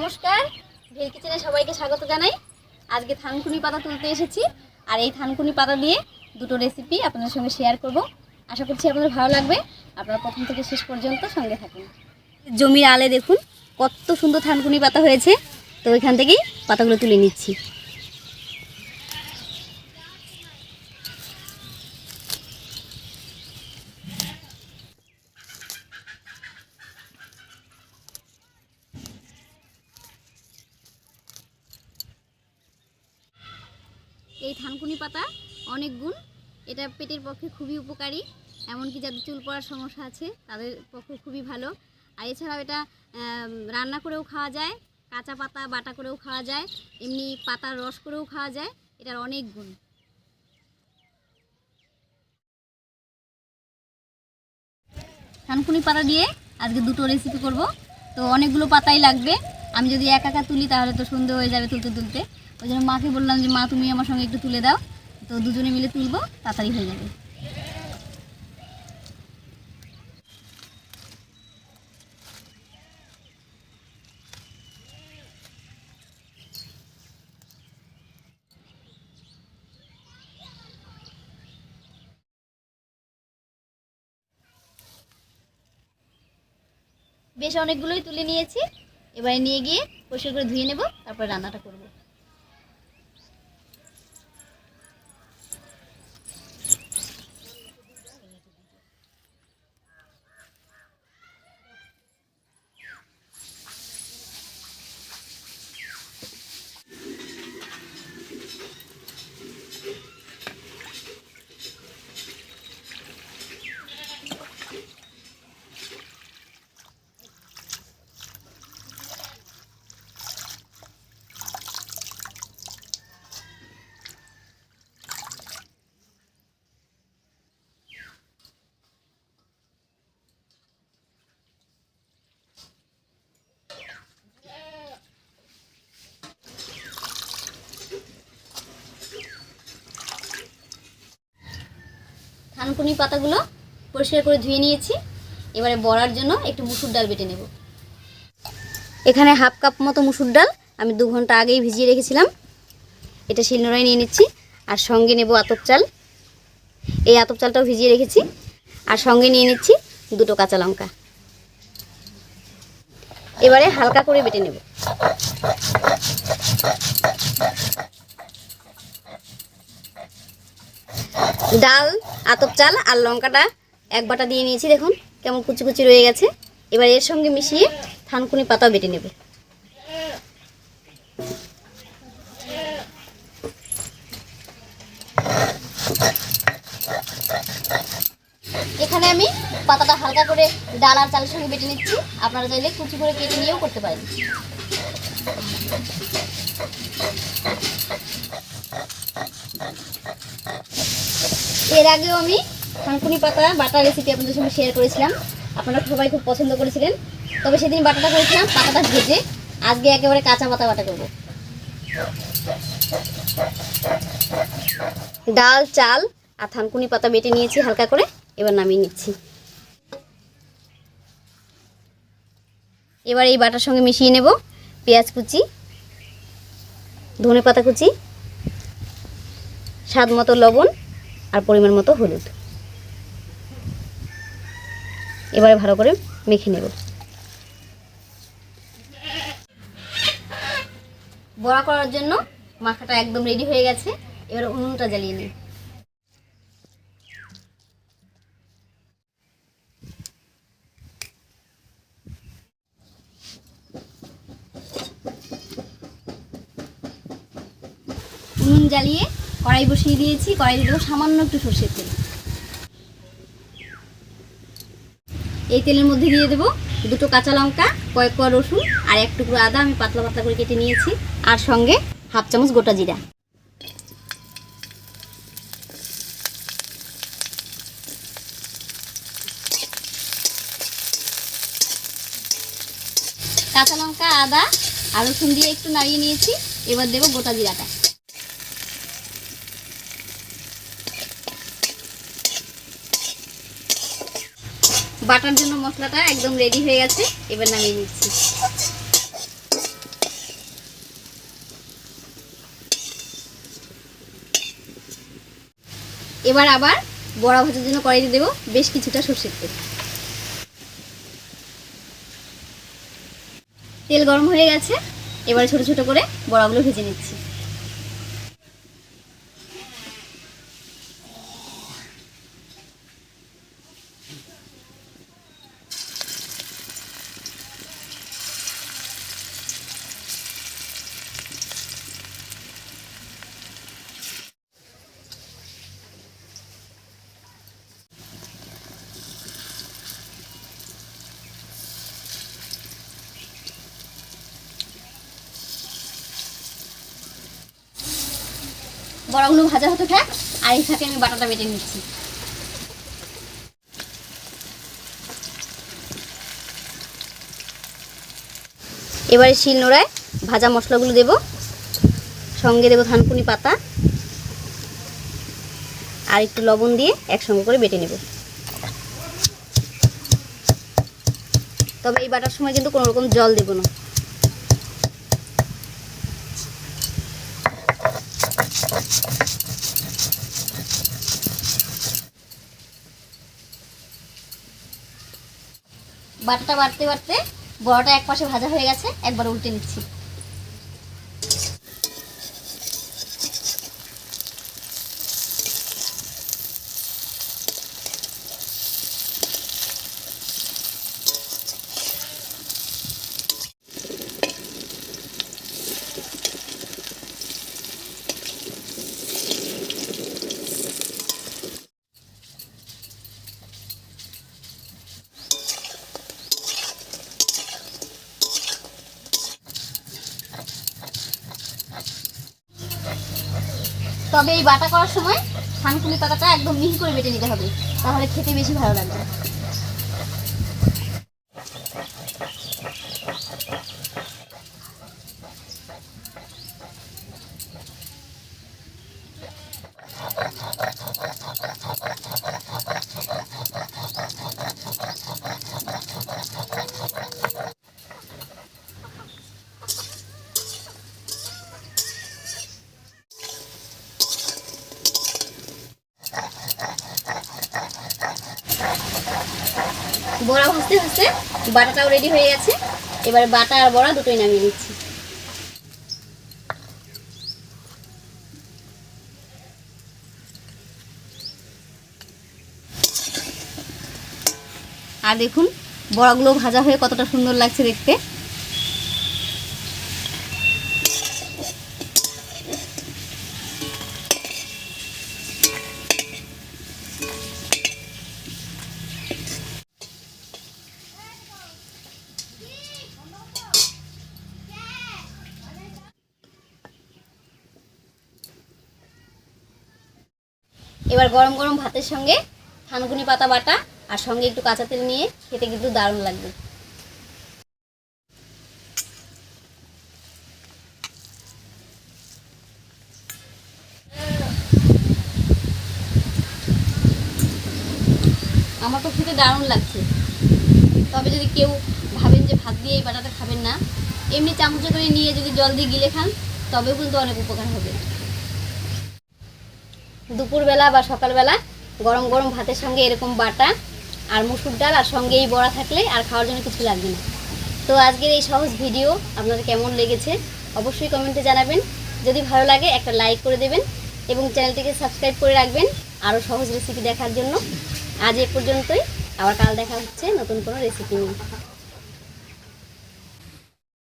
নমস্কার। ভেল কিচেনে সবাইকে স্বাগত জানাই। আজকে থানকুনি পাতা তুলতে এসেছি। আর এই থানকুনি পাতা দিয়ে দুটো রেসিপি আপনাদের সঙ্গে শেয়ার করব। আশা করছি আপনাদের ভালো লাগবে। আপনারা প্রথম থেকে শেষ পর্যন্ত সঙ্গে থাকুন। জমির আলে দেখুন, কত সুন্দর থানকুনি পাতা হয়েছে। তো ওইখান থেকেই পাতাগুলো তুলে নিচ্ছি। এই থানকুনি পাতা অনেক গুণ। এটা পেটের পক্ষে খুবই উপকারী, এমনকি যাদের চুল পড়ার সমস্যা আছে, তাদের পক্ষে খুবই ভালো। আর এছাড়াও এটা রান্না করেও খাওয়া যায়, কাঁচা পাতা, বাটা করেও খাওয়া যায়, এমনি পাতার রস করেও খাওয়া যায়, এটার অনেক গুণ। থানকুনি পাতা দিয়ে আজকে দুটো রেসিপি করব। তো অনেকগুলো পাতাই লাগবে। আমি যদি একা একা তুলি, তাহলে তো সন্ধে হয়ে যাবে তুলতে তুলতে। ওই জন্য মাকে বললাম যে, মা, তুমি আমার সঙ্গে একটু তুলে দাও। তো দুজনে মিলে তুলবো, তাড়াতাড়ি হয়ে যাবে। বেশ, অনেকগুলোই তুলে নিয়েছি। এবারে নিয়ে গিয়ে পরিষ্কার করে ধুয়ে নেব তারপর রান্নাটা করব। থানকুনি পাতাগুলো পরিষ্কার করে ধুয়ে নিয়েছি। এবারে বড়ার জন্য একটু মুসুর ডাল বেটে নেব। এখানে হাফ কাপ মতো মুসুর ডাল আমি দু ঘণ্টা আগেই ভিজিয়ে রেখেছিলাম। এটা শিলনোড়ায় নিয়ে নিচ্ছি, আর সঙ্গে নেব আতপ চাল। এই আতপ চালটাও ভিজিয়ে রেখেছি, আর সঙ্গে নিয়ে নিচ্ছি দুটো কাঁচা লঙ্কা। এবারে হালকা করে বেটে নেব। ডাল আতপ চাল আর লঙ্কাটা এক বাটা দিয়ে নিয়েছি, দেখুন কেমন কুচি কুচি রয়ে গেছে। এবার এর সঙ্গে মিশিয়ে থানকুনি পাতা বেটে নেবে। এখানে আমি পাতাটা হালকা করে ডাল আর চালের সঙ্গে বেটে নিচ্ছি। আপনারা চাইলে কুচি করে কেটে নিয়েও করতে পারেন। এর আগেও আমি থানকুনি পাতা, বাটা রেসিপি আপনাদের সঙ্গে শেয়ার করেছিলাম। আপনারা সবাই খুব পছন্দ করেছিলেন। তবে সেদিন বাটাটা করেছিলাম, পাতাটা ভেজে আজকে একেবারে কাঁচা পাতা বাটা করব। ডাল, চাল আর থানকুনি পাতা বেটে নিয়েছি হালকা করে, এবার নামিয়ে নিচ্ছি। এবার এই বাটার সঙ্গে মিশিয়ে নেব পেঁয়াজ কুচি ধনে পাতা কুচি স্বাদ মতো লবণ আর পরিমাণ মতো হলুদ। এবারে ভালো করে মেখে নেব। বড়া করার জন্য মাখাটা একদম রেডি হয়ে গেছে। এবার উনুনটা জ্বালিয়ে নিই। উনুন জ্বালিয়ে কড়াই বসিয়ে দিয়েছি, কড়াই দেবো সামান্য একটু সর্ষের তেল। এই তেলের মধ্যে দিয়ে দেবো দুটো কাঁচা লঙ্কা, কয়েক কোয়া রসুন আর এক টুকরো আদা আমি পাতলা পাতলা করে কেটে নিয়েছি। আর সঙ্গে হাফ চামচ গোটা জিরা। কাঁচা লঙ্কা, আদা আর রসুন দিয়ে একটু নাড়িয়ে নিয়েছি। এবার দেবো গোটা জিরাটা। বাটার জন্য মশলাটা একদম রেডি হয়ে গেছে, এবার নামিয়ে নিচ্ছি। এবার আবার বড়া ভাজার জন্য কড়াইতে দেবো বেশ কিছুটা সর্ষের তেল। তেল গরম হয়ে গেছে, এবার ছোট ছোট করে বড়াগুলো ভেজে নিচ্ছি। বড়াগুলো ভাজা হতে থাক, আর এই ফাঁকে আমি বাটাটা বেটে নিচ্ছি। এবারে শিল নোড়ায় ভাজা মশলাগুলো দেব, সঙ্গে দেবো ধানকুনি পাতা, আর একটু লবণ দিয়ে একসঙ্গে করে বেটে নেব। তবে এই বাটার সময় কিন্তু কোনো রকম জল দেব না। বাটাটা বাড়তে বাড়তে বড়টা এক পাশে ভাজা হয়ে গেছে একবার উল্টে নিচ্ছি। তবে এই বাটা করার সময় থানকুনি পাতাটা একদম মিহি করে বেটে নিতে হবে। তাহলে খেতে বেশি ভালো লাগবে। বড়া ভাজতে ভাজতে বাটাটাও রেডি হয়ে গেছে। এবারে বাটা আর বড়া দুটোই নামিয়ে নিচ্ছি। আর দেখুন, বড়াগুলো ভাজা হয়ে কতটা সুন্দর লাগছে দেখতে। এবার গরম গরম ভাতের সঙ্গে থানকুনি পাতা বাটা আর সঙ্গে একটু কাঁচা তেল নিয়ে খেতে কিন্তু দারুণ লাগবে। আমার তো খেতে দারুণ লাগছে। তবে যদি কেউ ভাবেন যে ভাত দিয়ে এই বাটাটা খাবেন না, এমনি চামচে করে নিয়ে যদি জল দিয়ে গিলে খান, তবেও কিন্তু অনেক উপকার হবে। দুপুরবেলা বা সকালবেলা গরম গরম ভাতের সঙ্গে এরকম বাটা আর মুসুর ডাল আর সঙ্গে এই বড়া থাকলে আর খাওয়ার জন্য কিছু লাগবে না। তো আজকের এই সহজ ভিডিও আপনাদের কেমন লেগেছে অবশ্যই কমেন্টে জানাবেন। যদি ভালো লাগে একটা লাইক করে দেবেন এবং চ্যানেলটিকে সাবস্ক্রাইব করে রাখবেন আরও সহজ রেসিপি দেখার জন্য। আজ এ পর্যন্তই। আবার কাল দেখা হচ্ছে নতুন কোনো রেসিপি নিয়ে।